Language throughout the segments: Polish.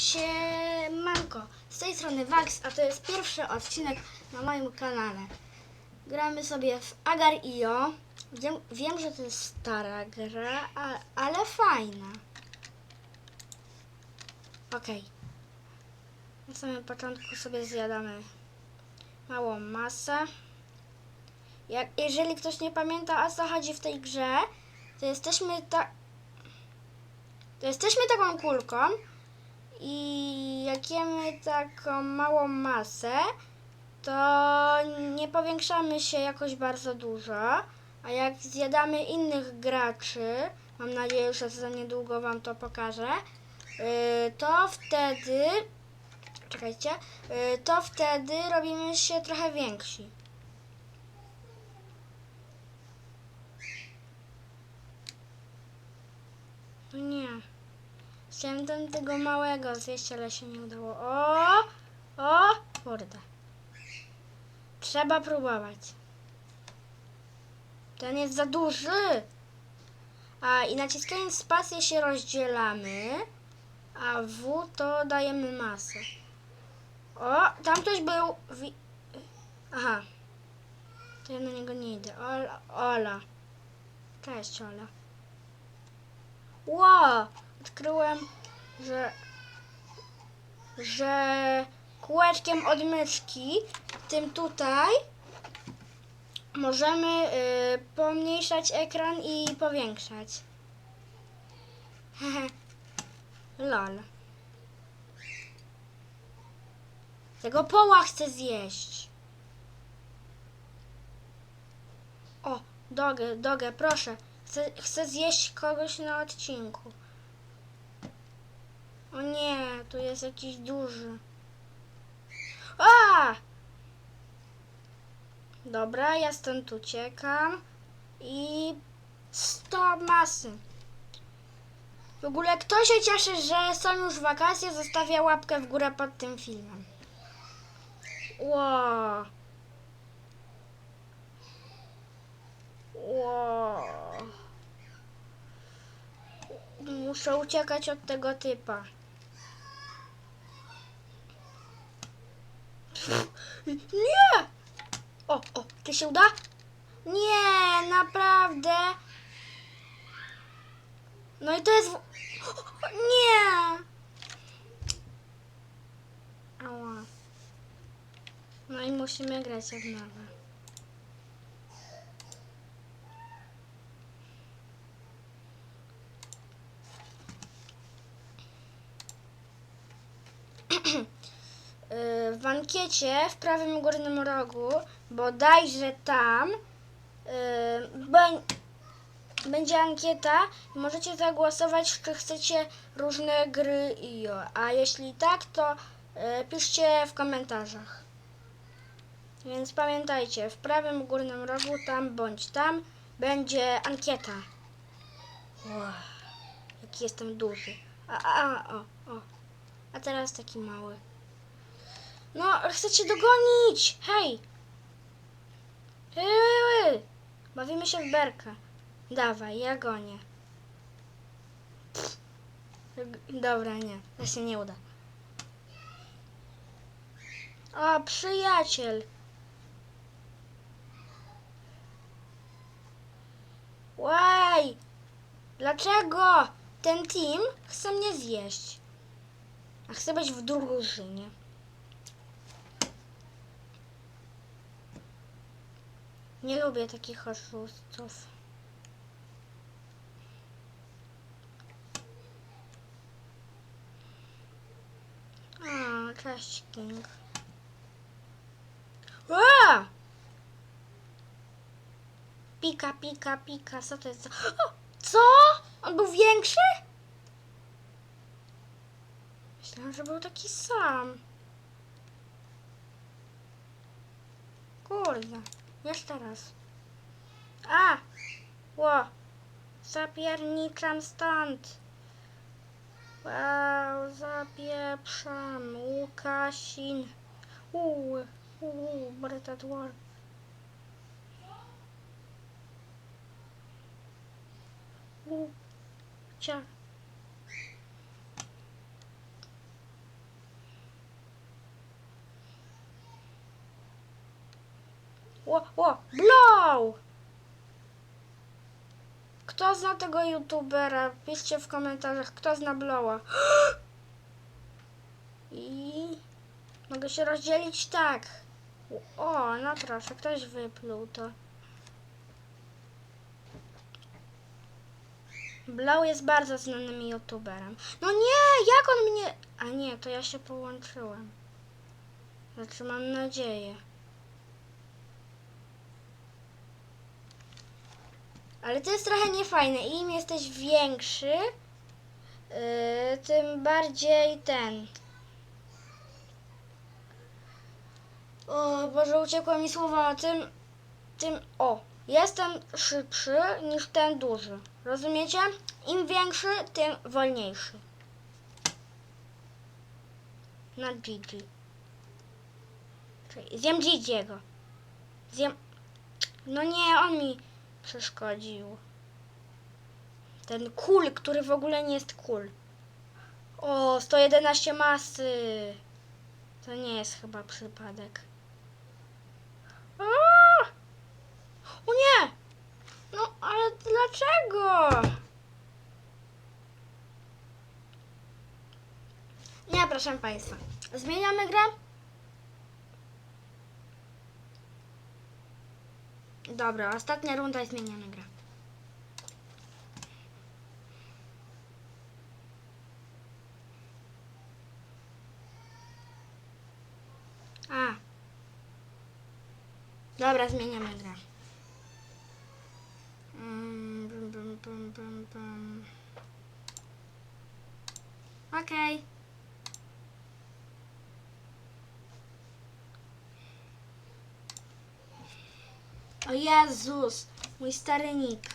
Siemanko, z tej strony Vax, a to jest pierwszy odcinek na moim kanale. Gramy sobie w Agar.io. Wiem, wiem, że to jest stara gra, a, ale fajna. Okej. Na samym początku sobie zjadamy małą masę. Jak, jeżeli ktoś nie pamięta o co chodzi w tej grze, to jesteśmy ta... To jesteśmy taką kulką i jak jemy taką małą masę, to nie powiększamy się jakoś bardzo dużo, a jak zjadamy innych graczy, mam nadzieję, że za niedługo Wam to pokażę, yy, to wtedy, czekajcie, yy, to wtedy robimy się trochę więksi. No nie. Chciałem tam tego małego zjeść, ale się nie udało. O! O! Kurde. Trzeba próbować. Ten jest za duży. A i naciskając spację się rozdzielamy, a W to dajemy masę. O! Tam ktoś był. Wi- Aha. To ja na niego nie idę. Ola. Ola. Cześć, Ola. Ło! Odkryłem, że że kółeczkiem od myszki, tym tutaj, możemy y, pomniejszać ekran i powiększać. Lol. Tego poła chcę zjeść. O, dogę, dogę, proszę. Chcę, chcę zjeść kogoś na odcinku. O nie, tu jest jakiś duży. A! Dobra, ja stąd uciekam. I 100 masy. W ogóle kto się cieszy, że są już wakacje, zostawia łapkę w górę pod tym filmem. Ło. Ło. Muszę uciekać od tego typa. Nie! O, o, czy się uda? Nie, naprawdę. No i to jest... Nie! Ała. No i musimy grać od nowa. Y, w ankiecie w prawym górnym rogu, bodajże tam, y, bę- będzie ankieta możecie zagłosować, czy chcecie różne gry IO. A jeśli tak, to y, piszcie w komentarzach. Więc pamiętajcie, w prawym górnym rogu, tam bądź tam, będzie ankieta. Wow, jaki jestem duży. A, a, a, o, o. A teraz taki mały. No, chcę cię dogonić! Hej! Hej. Bawimy się w berkę. Dawaj, ja gonię. Dobra, nie. To się nie uda. O, przyjaciel! Łaj! Dlaczego ten team chce mnie zjeść? A chcę być w drużynie. Nie lubię takich oszustów. A, cześć King. A! Pika, pika, pika, co to jest? O, Co? On był większy? Myślałam, że był taki sam. Kurde. Jeszcze raz. A! Ło! Zapierniczam stąd. Wow, zapieprzam. Łukasin. Uuu, uuu, Breta Dwarf. Uuu, cia. Ło, ło, blow! Kto zna tego youtubera? Piszcie w komentarzach, kto zna blowa. I mogę się rozdzielić tak. O, no proszę, ktoś wypluł to. Blow jest bardzo znanym youtuberem. No nie, jak on mnie... A nie, to ja się połączyłem. Znaczy mam nadzieję. Ale to jest trochę niefajne. Im jesteś większy, yy, tym bardziej ten. O Boże, uciekło mi słowo o tym. Tym. O, jestem szybszy niż ten duży. Rozumiecie? Im większy, tym wolniejszy. Na Gigi. Zjem Gigiego. Zjem. No nie, on mi przeszkodził. Ten kul, który w ogóle nie jest kul. O, 111 masy. To nie jest chyba przypadek. Aaa! O nie! No, ale dlaczego? Nie, proszę Państwa. Zmieniamy grę? Dobra, ostatnia runda i zmieniamy grę. A. Dobra, zmieniamy grę. Mm. Okej. O Jezus, mój stary nick.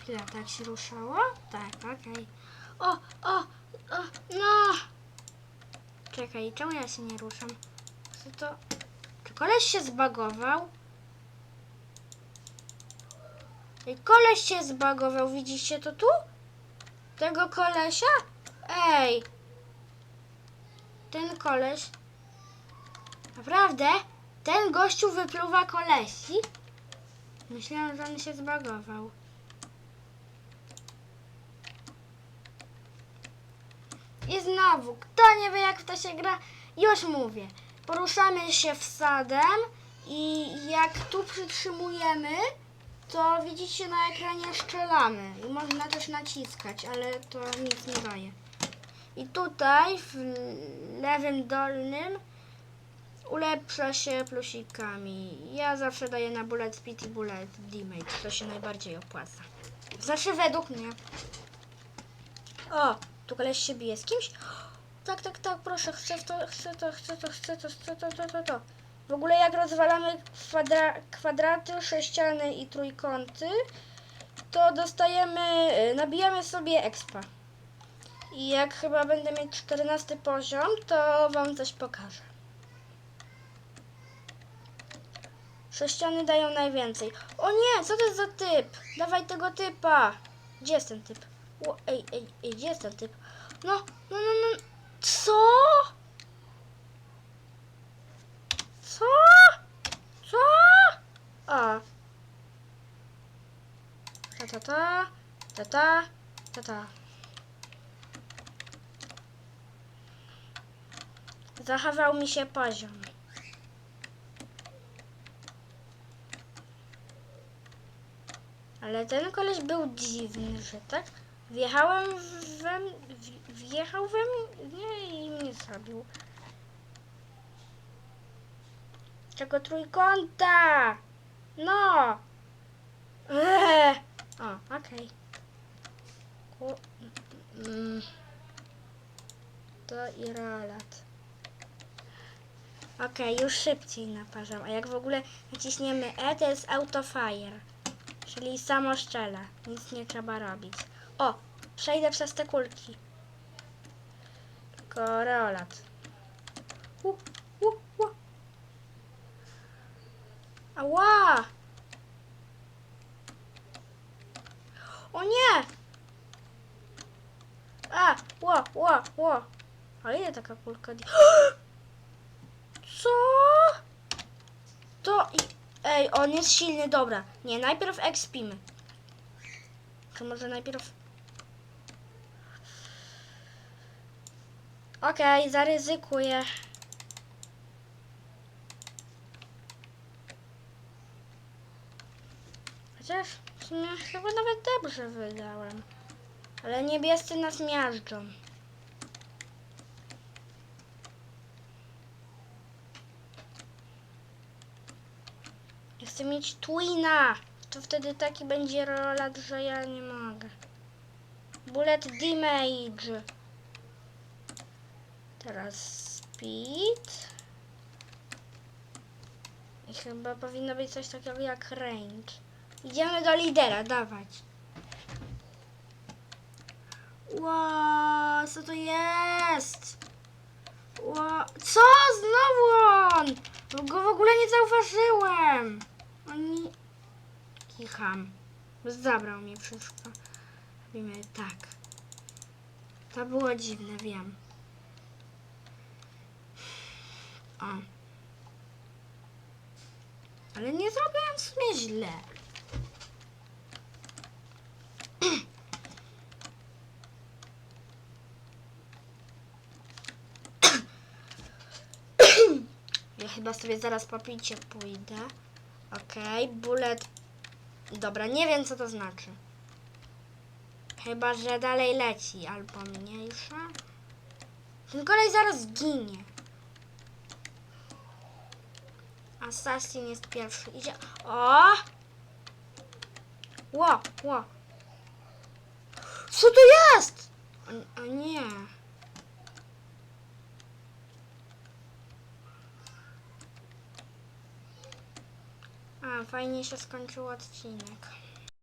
Chwila, tak się ruszało? Tak, okej. O, o, o, no! Czekaj, czemu ja się nie ruszam? Co to? Czy koleś się zbagował? Koleś się zbagował, widzicie to tu? Tego kolesia? Ej! Ten koleś... Naprawdę? Ten gościu wypluwa kolesi? Myślałam, że on się zbagował. I znowu, kto nie wie jak to się gra, już mówię. Poruszamy się wsadem i jak tu przytrzymujemy, to widzicie na ekranie strzelamy. I można też naciskać, ale to nic nie daje. I tutaj w lewym dolnym ulepsza się plusikami. Ja zawsze daję na bullet speed i bullet damage. To się najbardziej opłaca. Znaczy według mnie. O, tu koleś się bije z kimś? Tak, tak, tak, proszę, chcę to, chcę to, chcę to, chcę to, chcę to, to, to, to. W ogóle jak rozwalamy kwadra, kwadraty, sześciany i trójkąty, to dostajemy, y, nabijamy sobie expa. I jak chyba będę mieć 14 poziom, to wam coś pokażę. Sześciany dają najwięcej. O nie, co to jest za typ? Dawaj tego typa. Gdzie jest ten typ? O, ej, ej, ej, gdzie jest ten typ? No, no, no, no. Co? Co? Co? A. Ta ta ta. Ta ta. Ta ta. Zachował mi się poziom. Ale ten koleś był dziwny, że tak? Wjechałem we m- w- wjechał we mnie i mnie zabił. Czego trójkąta? No! Eee. O, okej. Ku- mm. To i rolat. Okej, już szybciej naparzam. A jak w ogóle naciśniemy E, to jest autofire. Czyli samo szczela. Nic nie trzeba robić. O! Przejdę przez te kulki. Tylko rolat. U, u, u. Ała! O nie! A! Ło, ło, ło! A ile taka kulka? Co? Ej, on jest silny, dobra. Nie, najpierw expimy. To może najpierw... Okej, zaryzykuję. Chociaż w sumie chyba nawet dobrze wydałem. Ale niebiescy nas miażdżą. Chcę mieć Twina. To wtedy taki będzie rolat, że ja nie mogę. Bullet damage. Teraz speed. I chyba powinno być coś takiego jak range. Idziemy do lidera, dawać. Ło, co to jest? Ło, co? Znowu on! Go w ogóle nie zauważyłem. Oni... Kicham. Zabrał mi wszystko. Robimy tak. To było dziwne, wiem. O. Ale nie zrobiłem w sumie źle. Ja chyba sobie zaraz po picie pójdę. Okej, bullet. Dobra, nie wiem co to znaczy. Chyba, że dalej leci albo mniejsza. Ten kolej zaraz zginie. Assassin jest pierwszy. Idzie. O! Ło, ło. Co to jest? O, o nie. A, fajnie się skończył odcinek.